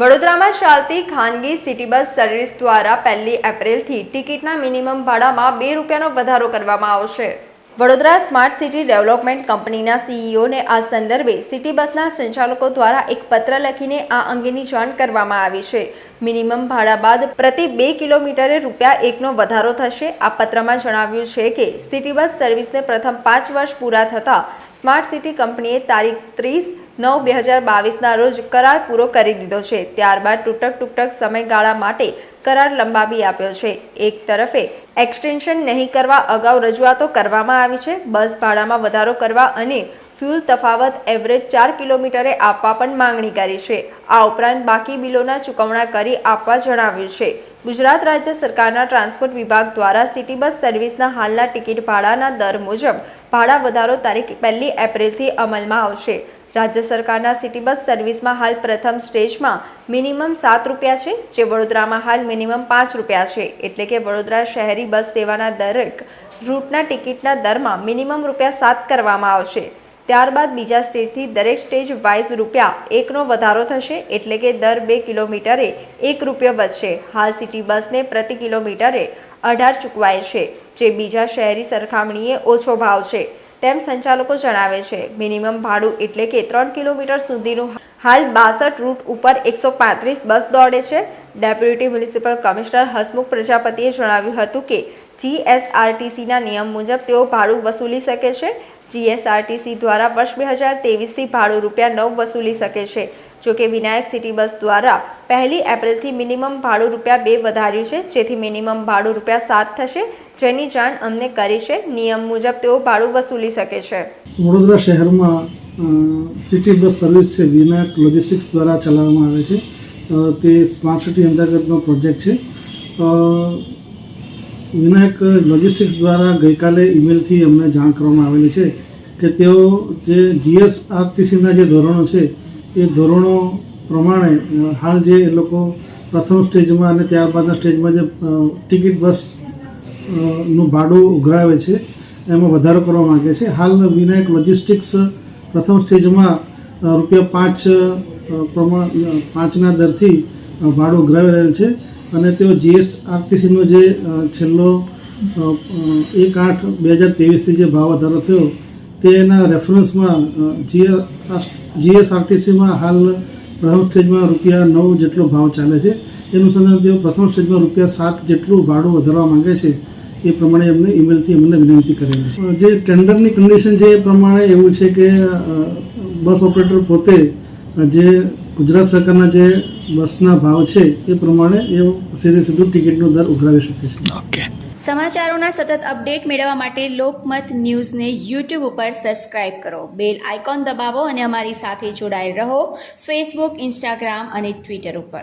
વડોદરામાં ચાલતી ખાનગી સિટી બસ સર્વિસ દ્વારા પહેલી એપ્રિલથી ટિકિટના મિનિમમ ભાડામાં બે રૂપિયાનો વધારો કરવામાં આવશે. વડોદરા સ્માર્ટ સિટી ડેવલપમેન્ટ કંપનીના સીઈઓને આ સંદર્ભે સિટી બસના સંચાલકો દ્વારા એક પત્ર લખીને આ અંગેની જાણ કરવામાં આવી છે. મિનિમમ ભાડા બાદ પ્રતિ બે કિલોમીટરે રૂપિયા એકનો વધારો થશે. આ પત્રમાં જણાવ્યું છે કે સિટી બસ સર્વિસને પ્રથમ પાંચ વર્ષ પૂરા થતાં સ્માર્ટ સિટી કંપનીએ તારીખ ત્રીસ નવ બે હજાર બાવીસના રોજ કરાર પૂરો કરી દીધો છે. ત્યારબાદ તૂટક ટૂટક સમયગાળા માટે કરાર લંબાવી આપ્યો છે. એક તરફે એક્સટેન્શન નહીં કરવા અગાઉ રજૂઆતો કરવામાં આવી છે. બસ ભાડામાં વધારો કરવા અને ફ્યુલ તફાવત એવરેજ ચાર કિલોમીટરે આપવા પણ માંગણી કરી છે. આ ઉપરાંત બાકી બિલોના ચૂકવણા કરી આપવા જણાવ્યું છે. ગુજરાત રાજ્ય સરકારના ટ્રાન્સપોર્ટ વિભાગ દ્વારા સિટી બસ સર્વિસના હાલના ટિકિટ ભાડાના દર મુજબ ભાડા વધારો તારીખ પહેલી એપ્રિલથી અમલમાં આવશે. રાજ્ય સરકારના સિટી બસ સર્વિસમાં હાલ પ્રથમ સ્ટેજમાં મિનિમમ સાત રૂપિયા છે, જે વડોદરામાં હાલ મિનિમમ પાંચ રૂપિયા છે. એટલે કે વડોદરા શહેરી બસ સેવાના દરેક રૂટના ટિકિટના દરમાં મિનિમમ રૂપિયા સાત કરવામાં આવશે. ત્યારબાદ બીજા સ્ટેજથી દરેક સ્ટેજ વાઇઝ રૂપિયા એકનો વધારો થશે, એટલે કે દર બે કિલોમીટરે એક રૂપિયો વધશે. હાલ સિટી બસને પ્રતિ કિલોમીટરે અઢાર ચૂકવાય છે, જે બીજા શહેરી સરખામણીએ ઓછો ભાવ છે. તેમ સંચાલકો જણાવે છે, મિનિમમ ભાડું એટલે કે ત્રણ કિલોમીટર સુધીનું હાલ બાસઠ રૂટ ઉપર એકસો પાંત્રીસ બસ દોડે છે. ડેપ્યુટી મ્યુનિસિપલ કમિશનર હસમુખ પ્રજાપતિએ જણાવ્યું હતું કે, જીએસઆરટીસીના નિયમ મુજબ તેઓ ભાડું વસૂલી શકે છે. જીએસઆરટીસી દ્વારા વર્ષ બે હજાર તેવીસથી ભાડું રૂપિયા નવ વસૂલી શકે છે. જોકે વિનાયક સિટી બસ દ્વારા પહેલી એપ્રિલથી મિનિમમ ભાડું રૂપિયા બે વધાર્યું છે, જેથી મિનિમમ ભાડું રૂપિયા સાત થશે, જેની જાણ અમને કરી છે. નિયમ મુજબ તેઓ ભાડું વસૂલી શકે છે. વડોદરા શહેરમાં સિટી બસ સર્વિસ છે, વિનાયક લોજિસ્ટિક્સ દ્વારા ચલાવવામાં આવે છે. તે સ્માર્ટ સિટી અંતર્ગતનો પ્રોજેક્ટ છે. વિનાયક લોજિસ્ટિક્સ દ્વારા ગઈકાલે ઈમેલથી અમને જાણ કરવામાં આવેલી છે કે તેઓ જે જીએસઆરટીસીના જે ધોરણો છે એ ધોરણો પ્રમાણે હાલ જે એ લોકો પ્રથમ સ્ટેજમાં અને ત્યારબાદના સ્ટેજમાં જે ટિકિટ બસનું ભાડું ઉઘરાવે છે, એમાં વધારો કરવા માગે છે. હાલ વિનાયક લોજિસ્ટિક્સ પ્રથમ સ્ટેજમાં રૂપિયા પાંચ પ્રમાણ પાંચના દરથી ભાડું ઉઘરાવી રહેલ છે. અને તેઓ જીએસઆરટીસીનો જે છેલ્લો એક આઠ બે હજાર ત્રેવીસથી જે ભાવ વધારો થયો તેના રેફરન્સમાં જીએસઆરટીસીમાં હાલ પ્રથમ સ્ટેજમાં રૂપિયા નવ જેટલો ભાવ ચાલે છે. એનું સંદર્ભ તેઓ પ્રથમ સ્ટેજમાં રૂપિયા સાત જેટલું ભાડું વધારવા માંગે છે. એ પ્રમાણે એમને ઈમેલથી અમને વિનંતી કરેલી છે. જે ટેન્ડરની કન્ડિશન છે એ પ્રમાણે એવું છે કે બસ ઓપરેટર પોતે જે ગુજરાત સરકારના જે બસના ભાવ છે એ પ્રમાણે એ સીધે સીધું ટિકિટનો દર ઉઘરાવી શકે છે. ઓકે. સમાચારોના સતત અપડેટ મેળવવા માટે લોકમત ન્યૂઝને યુટ્યુબ ઉપર સબસ્ક્રાઇબ કરો. બેલ આઇકોન દબાવો અને અમારી સાથે જોડાયેલ રહો. ફેસબુક ઇન્સ્ટાગ્રામ અને ટ્વિટર ઉપર.